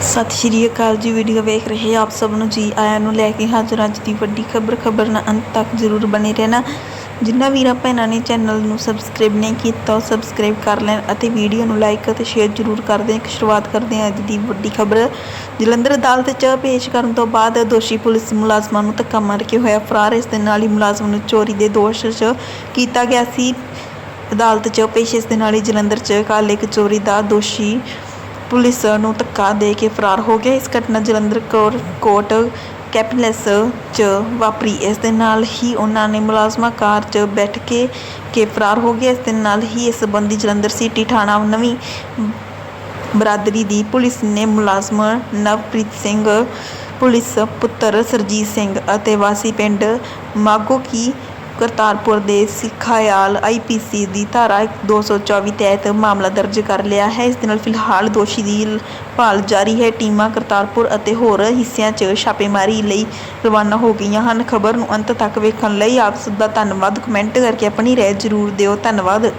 ਸਤਿ ਸ਼੍ਰੀ ਅਕਾਲ ਜੀ, ਵੀਡੀਓ ਵੇਖ ਰਹੇ ਆਪ ਸਭ ਨੂੰ ਜੀ। ਆਇਆਂ ਨੂੰ ਲੈ ਕੇ ਹਾਜ਼ਰ ਅੱਜ ਦੀ ਵੱਡੀ ਖਬਰ। ਖਬਰ ਨਾਲ ਅੰਤ ਤੱਕ ਜ਼ਰੂਰ ਬਣੇ ਰਹਿਣਾ। ਜਿਨ੍ਹਾਂ ਵੀਰਾਂ ਭੈਣਾਂ ਨੇ ਚੈਨਲ ਨੂੰ ਸਬਸਕ੍ਰਾਈਬ ਨਹੀਂ ਕੀਤਾ, ਉਹ ਸਬਸਕ੍ਰਾਈਬ ਕਰ ਲੈਣ ਅਤੇ ਵੀਡੀਓ ਨੂੰ ਲਾਈਕ ਅਤੇ ਸ਼ੇਅਰ ਜ਼ਰੂਰ ਕਰ ਦੇਣ। ਸ਼ੁਰੂਆਤ ਕਰਦੇ ਹਾਂ ਅੱਜ ਦੀ ਵੱਡੀ ਖਬਰ। ਜਲੰਧਰ ਅਦਾਲਤ 'ਚ ਪੇਸ਼ ਕਰਨ ਤੋਂ ਬਾਅਦ ਦੋਸ਼ੀ ਪੁਲਿਸ ਮੁਲਾਜ਼ਮਾਂ ਨੂੰ ਧੱਕਾ ਮਾਰ ਕੇ ਹੋਇਆ ਫਰਾਰ। ਇਸ ਦੇ ਨਾਲ ਹੀ ਮੁਲਾਜ਼ਮ ਨੂੰ ਚੋਰੀ ਦੇ ਦੋਸ਼ 'ਚ ਕੀਤਾ ਗਿਆ ਸੀ। ਅਦਾਲਤ 'ਚ ਪੇਸ਼ ਇਸ ਦੇ ਨਾਲ ਹੀ ਜਲੰਧਰ 'ਚ ਕੱਲ੍ਹ ਇੱਕ ਚੋਰੀ ਦਾ ਦੋਸ਼ੀ ਪੁਲਿਸ ਨੂੰ ਧੱਕਾ ਦੇ ਕੇ ਫਰਾਰ ਹੋ ਗਿਆ। ਇਸ ਘਟਨਾ ਜਲੰਧਰ ਕੋਰ ਕੋਟ ਕੈਪਲਸ ਚ ਵਾਪਰੀ। ਇਸ ਦੇ ਨਾਲ ਹੀ ਉਹਨਾਂ ਨੇ ਮੁਲਾਜ਼ਮਾ ਕਾਰ 'ਚ ਬੈਠ ਕੇ ਕੇ ਫਰਾਰ ਹੋ ਗਿਆ। ਇਸ ਦੇ ਨਾਲ ਹੀ ਇਸ ਸੰਬੰਧੀ ਜਲੰਧਰ ਸਿਟੀ ਥਾਣਾ ਨਵੀਂ ਬਰਾਦਰੀ ਦੀ ਪੁਲਿਸ ਨੇ ਮੁਲਾਜ਼ਮ ਨਵਪ੍ਰੀਤ ਸਿੰਘ, ਪੁਲਿਸ ਪੁੱਤਰ ਸਰਜੀਤ ਸਿੰਘ ਅਤੇ ਵਾਸੀ ਪਿੰਡ ਮਾਗੋ ਕੀ ਕਰਤਾਰਪੁਰ ਦੇ ਸਿੱਖਾਇਆਲ ਆਈਪੀਸੀ ਦੀ ਧਾਰਾ 224 ਤਹਿਤ ਮਾਮਲਾ ਦਰਜ ਕਰ ਲਿਆ ਹੈ। ਇਸ ਦੇ ਨਾਲ ਫਿਲਹਾਲ ਦੋਸ਼ੀ ਦੀ ਭਾਲ ਜਾਰੀ ਹੈ। ਟੀਮਾਂ ਕਰਤਾਰਪੁਰ ਅਤੇ ਹੋਰ ਹਿੱਸਿਆਂ 'ਚ ਛਾਪੇਮਾਰੀ ਲਈ ਰਵਾਨਾ ਹੋ ਗਈਆਂ ਹਨ। ਖਬਰ ਨੂੰ ਅੰਤ ਤੱਕ ਵੇਖਣ ਲਈ ਆਪ ਸਭ ਦਾ ਧੰਨਵਾਦ। ਕਮੈਂਟ ਕਰਕੇ ਆਪਣੀ ਰਾਏ ਜ਼ਰੂਰ ਦਿਓ। ਧੰਨਵਾਦ।